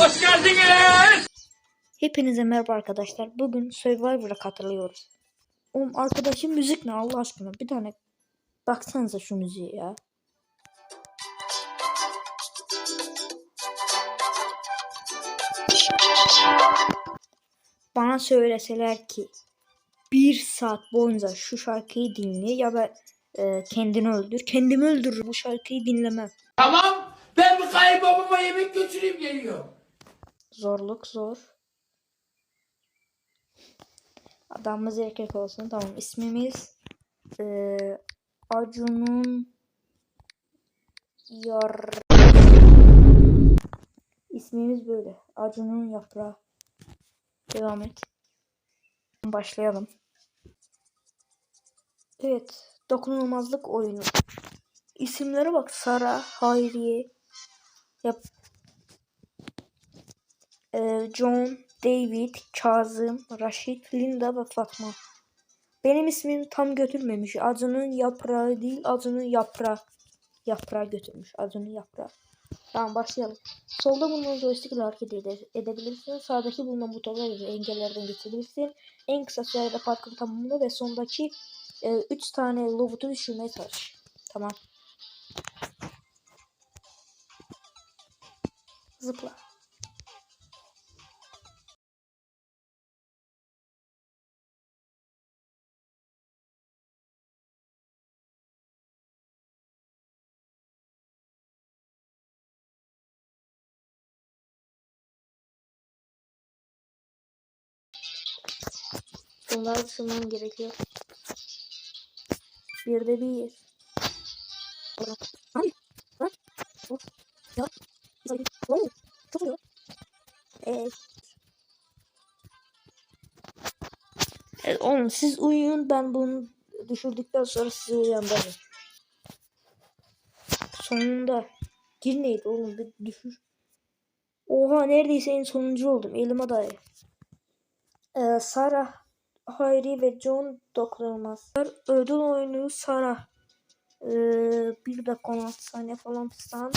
Hoş geldiniz. Hepinize merhaba arkadaşlar. Bugün Survivor'a katılıyoruz. Oğlum arkadaşım müzik ne Allah aşkına? Bir tane baksanıza şu müziğe ya. Bana söyleseler ki bir saat boyunca şu şarkıyı dinle ya da e, kendini öldür. Kendimi öldürür bu şarkıyı dinlemem. Tamam. Ben bir kayınbabama yemek götüreyim geliyor. Zorluk zor. Adamımız erkek olsun. Tamam. İsmimiz eee Acun'un yar İsmimiz böyle. Acun'un yaprağı. Devam et. Başlayalım. Evet. Dokunulmazlık oyunu. İsimlere bak. Sara, Hayriye, yap John, David, Kazım, Raşit, Linda ve Fatma. Benim ismim tam götürmemiş. Acının yaprağı değil, acının yaprağı. Yaprağı götürmüş. Acının yaprağı. Tamam başlayalım. Solda bulunan joystick ile hareket ede- edebilirsin. Sağdaki bulunan butonlarla engellerden geçebilirsin. En kısa sürede parkuru tamamla ve sondaki 3 tane lobutu düşürmeye çalış. Tamam. Zıpla. Bunları sığmam gerekiyor. Bir de bir. Evet. Evet oğlum siz uyuyun ben bunu düşürdükten sonra sizi uyandırırım. Sonunda. Gir neydi oğlum bir düşür. Oha neredeyse en sonuncu oldum. Elime dahi. Ee, Sarah, Hayri ve John dokunulmaz. Ödül oyunu Sarah. Ee, bir dakika 16 saniye falan fistan.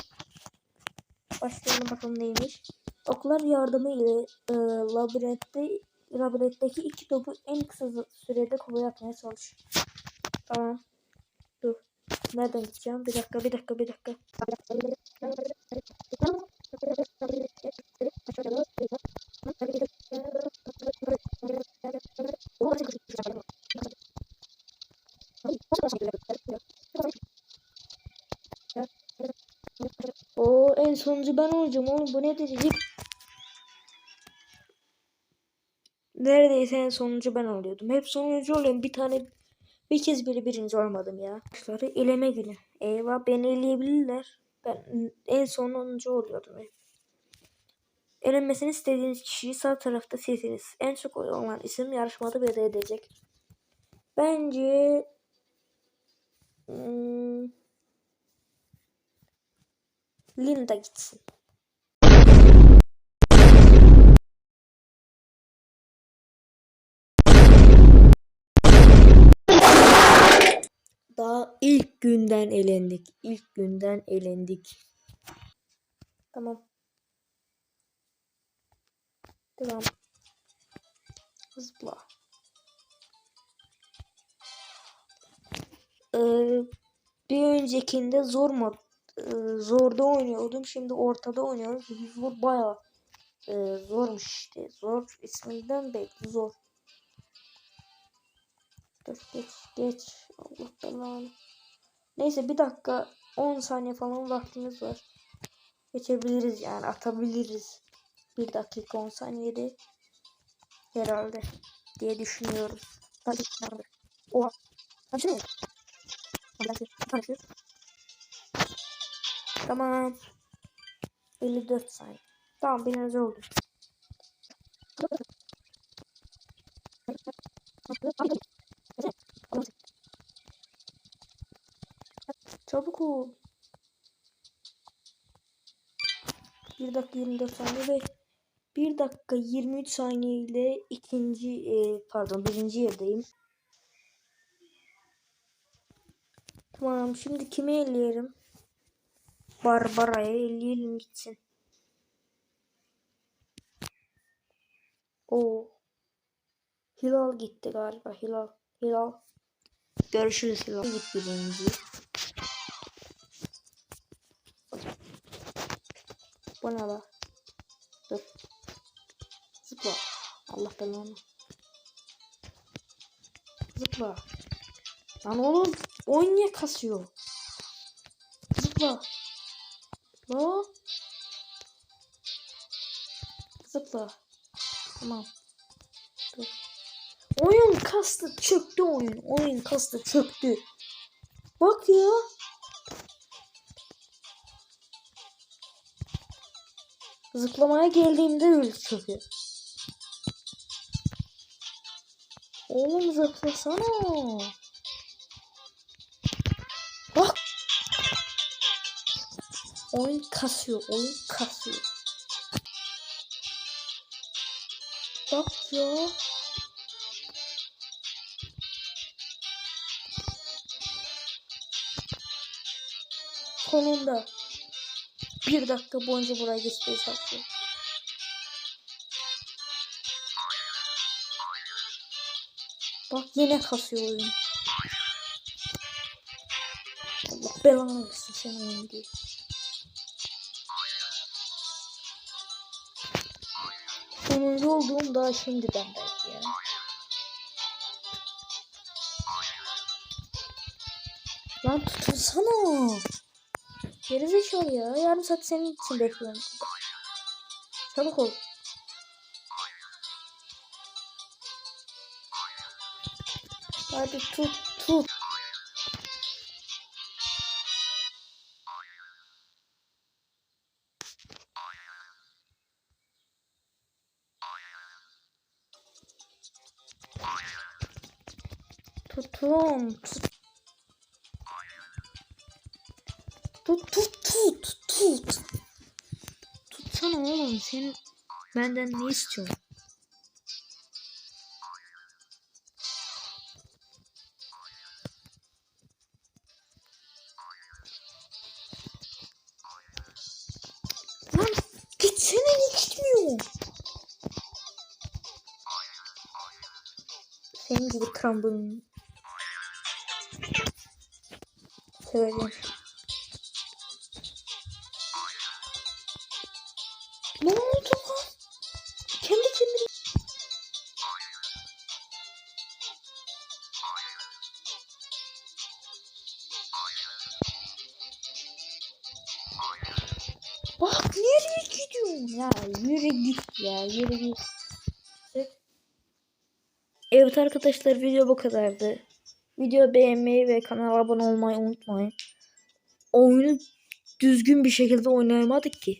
Başlayalım bakalım neymiş. Oklar yardımı ile e, labirentte labirentteki iki topu en kısa sürede kovaya atmaya çalış. Tamam. Dur. Nereden gideceğim? Bir dakika, bir dakika, bir dakika. O en sonuncu ben olacağım oğlum bu ne dedi? Neredeyse en sonuncu ben oluyordum. Hep sonuncu oluyorum. Bir tane bir kez bile birinci olmadım ya. Başları eleme günü. Eyvah beni eleyebilirler. Ben en sonuncu oluyordum hep. Elenmesini istediğiniz kişiyi sağ tarafta seçiniz. En çok oy olan isim yarışmada belli edecek. Bence hmm, Linda gitsin. Daha ilk günden elendik. İlk günden elendik. Tamam. Devam. Zıpla. Ee, bir öncekinde zor mod e, zorda oynuyordum. Şimdi ortada oynuyorum. Zor bayağı e, zormuş işte. Zor isminden belki zor. Dur geç geç. Allah belanı. Neyse bir dakika 10 saniye falan vaktimiz var. Geçebiliriz yani atabiliriz. Bir dakika 10 saniyede herhalde diye düşünüyorum. Hadi nerede? Oha. Hadi hadi. Hadi. Tamam. 54 saniye. Tamam biraz oldu. Çabuk ol. 1 dakika 24 saniye ve 1 dakika 23 saniye ile ikinci e, pardon birinci yerdeyim. Tamam şimdi kimi elleyelim? Barbara'ya elleyelim gitsin. O Hilal gitti galiba. Hilal. Hilal. Görüşürüz Hilal. Gitti birinci. Bu ne la? Allah belanı. Zıpla. Lan oğlum oyun niye kasıyor? Zıpla. La. Zıpla. Tamam. Dur. Oyun kastı çöktü oyun. Oyun kastı çöktü. Bak ya. Zıplamaya geldiğimde öyle çöküyor. Oğlum zıplasana. Bak. Oyun kasıyor. Oyun kasıyor. Bak ya. Sonunda. Bir dakika boyunca buraya geçmeye çalışıyorum. Bak yine kasıyor oyun. Allah belanı versin sen oyun diye. Sonuncu olduğum daha şimdiden belki ya. Lan tutunsana. Gerizekalı ya. Yarım saat senin için bekliyorum. Çabuk ol. Hadi tut tut. Tutun. Tut. Tut tut tut tut. Tutsana oğlum sen benden ne istiyorsun? Gitsene ne gitmiyor? Senin gibi krambın. Seveceğim. Ya? Yürü git ya yürü git. Evet arkadaşlar video bu kadardı. Video beğenmeyi ve kanala abone olmayı unutmayın. Oyunu düzgün bir şekilde oynayamadık ki.